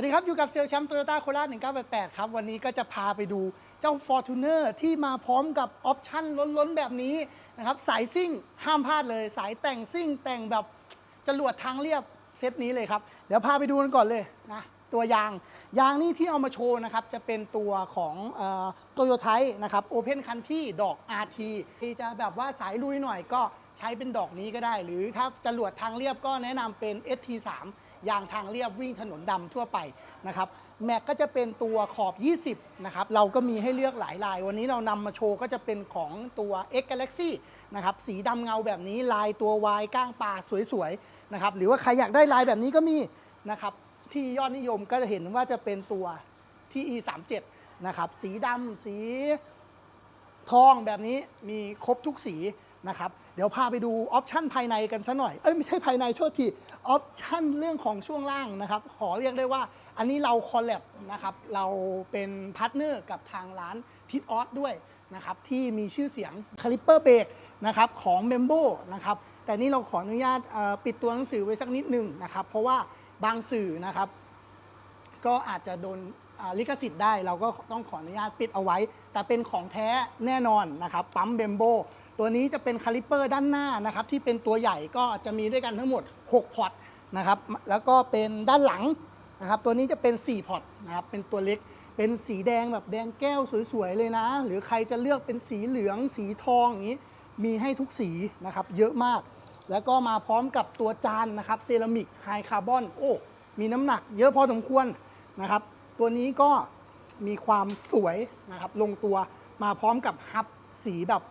วัสดีครับ อยู่กับเซลลแชมป์โตโยต้าโคราช1988 ครับ วันนี้ก็จะพาไปดูเจ้า Fortuner ที่มาพร้อมกับออปชั่นล้นๆ แบบนี้นะครับ สายซิ่งห้ามพลาดเลย สายแต่งซิ่งแต่งแบบจรวดทางเรียบเซตนี้เลยครับ เดี๋ยวพาไปดูกันก่อนเลยนะตัวยาง ยางนี่ที่เอามาโชว์นะครับ จะเป็นตัวของโตโยไทนะครับ Open Country ดอก RT ที่จะแบบว่าสายลุยหน่อยก็ใช้เป็นดอกนี้ก็ได้ หรือถ้าจรวดทางเรียบก็แนะนำเป็น ST3 ยางทางเรียบวิ่งถนนดำทั่วไปนะครับแม็กก็จะเป็นตัวขอบ 20 นะครับ เราก็มีให้เลือกหลายลาย วันนี้เรานำมาโชว์ก็จะเป็นของตัว X Galaxy นะครับ สีดำเงาแบบนี้ลายตัว Y ก้างปลาสวยๆ นะครับ หรือว่าใครอยากได้ลายแบบนี้ก็มีนะครับ ที่ยอดนิยมก็จะเห็นว่าจะเป็นตัว TE 37นะครับ สีดำสีทองแบบนี้มีครบทุกสี นะครับเดี๋ยวพาไปดูออปชันภายในกันซะหน่อย เอ้ยไม่ใช่ภายในโทษทีออปชันเรื่องของช่วงล่างนะครับขอเรียกได้ว่าอันนี้เราคอลแลบนะครับเราเป็นพาร์ทเนอร์กับทางร้านทิดออสด้วยนะครับที่มีชื่อเสียงคาลิปเปอร์เบรกนะครับของเมมโบนะครับแต่นี่เราขออนุญาตปิดตัวหนังสือไว้สักนิดหนึ่งนะครับเพราะว่าบางสื่อนะครับ ก็อาจจะโดน ลิขสิทธิ์ได้เราก็ต้องขออนุญาตปิดเอาไว้ แต่เป็นของแท้แน่นอนนะครับปั๊มเบมโบตัวนี้จะเป็นคาลิปเปอร์ด้านหน้านะครับที่เป็นตัวใหญ่ก็จะมีด้วยกันทั้งหมด 6 พอร์ตนะครับแล้วก็เป็นด้านหลังนะครับตัวนี้จะเป็น 4 พอร์ตนะครับเป็นตัวเล็กเป็นสีแดงแบบแดงแก้วสวยๆเลยนะ หรือใครจะเลือกเป็นสีเหลืองสีทองอย่างนี้มีให้ทุกสีนะครับเยอะมาก แล้วก็มาพร้อมกับตัวจานนะครับเซรามิกไฮคาร์บอนโอ้มีน้ำหนักเยอะพอสมควรนะครับ ตัวนี้ก็มีความสวยนะครับลงตัวมาพร้อมกับฮับสีแบบ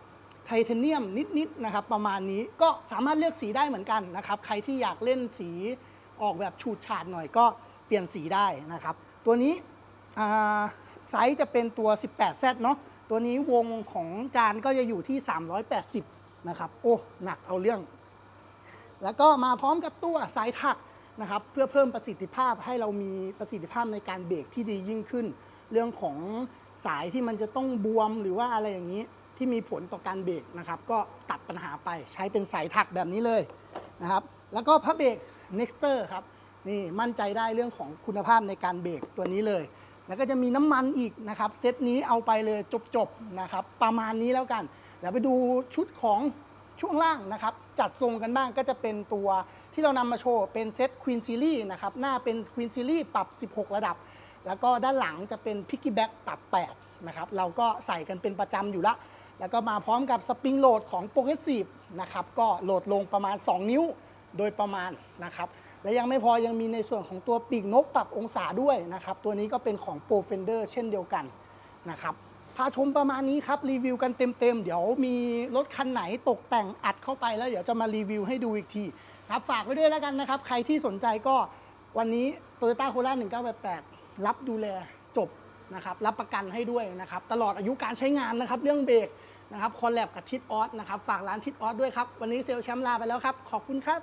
ไทเทเนียมนิดๆนะครับประมาณนี้ก็สามารถเลือกสีได้เหมือนกันนะครับใครที่อยากเล่นสีออกแบบฉูดฉาดหน่อยก็เปลี่ยนสีได้นะครับ ตัวนี้ไซส์จะเป็นตัว 18Z เนาะตัวนี้วงของจานก็จะอยู่ที่ 380 นะครับ โอ้ หนักเอาเรื่อง แล้วก็มาพร้อมกับตัวสายถัก นะครับเพื่อเพิ่มประสิทธิภาพให้เรามีประสิทธิภาพในการเบรกที่ดียิ่งขึ้น เรื่องของสายที่มันจะต้องบวมหรือว่าอะไรอย่างนี้ที่มีผลต่อการเบรกนะครับ ก็ตัดปัญหาไปใช้เป็นสายถักแบบนี้เลยนะครับ แล้วก็พระเบรก Nexter ครับนี่มั่นใจได้เรื่องของคุณภาพในการเบรกตัวนี้เลย แล้วก็จะมีน้ำมันอีกนะครับ เซตนี้เอาไปเลยจบๆนะครับ ประมาณนี้แล้วกันเดี๋ยวไปดูชุดของ ช่วงล่างนะครับ จัดทรงกันบ้างก็จะเป็นตัวที่เรานำมาโชว์เป็นเซต Queen Series นะครับ หน้าเป็น Queen Series ปรับ 16 ระดับ แล้วก็ด้านหลังจะเป็น Piggyback ปรับ 8 นะครับ เราก็ใส่กันเป็นประจำอยู่ละ แล้วก็มาพร้อมกับสปริงโหลดของ Progressive นะครับ ก็โหลดลงประมาณ 2 นิ้วโดยประมาณนะครับ และยังไม่พอยังมีในส่วนของตัวปีกนกปรับองศาด้วยนะครับ ตัวนี้ก็เป็นของ Pro Fender เช่นเดียวกันนะครับาชมประมาณนี้ครับ รีวิวกันเต็มๆ เดี๋ยวมีรถคันไหนตกแต่งอัดเข้าไปแล้วเดี๋ยวจะมารีวิวให้ดูอีกทีครับฝากไว้ด้วยแล้วกันนะครับ ใครที่สนใจก็วันนี้ Toyota Corolla 1988 รับดูแลจบนะครับ รับประกันให้ด้วยนะครับ ตลอดอายุการใช้งานนะครับ เรื่องเบรกนะครับคอลแลบกับทิดออสนะครับ ฝากร้านทิดออสด้วยครับ วันนี้เซลแชมป์ลาไปแล้วครับ ขอบคุณครับ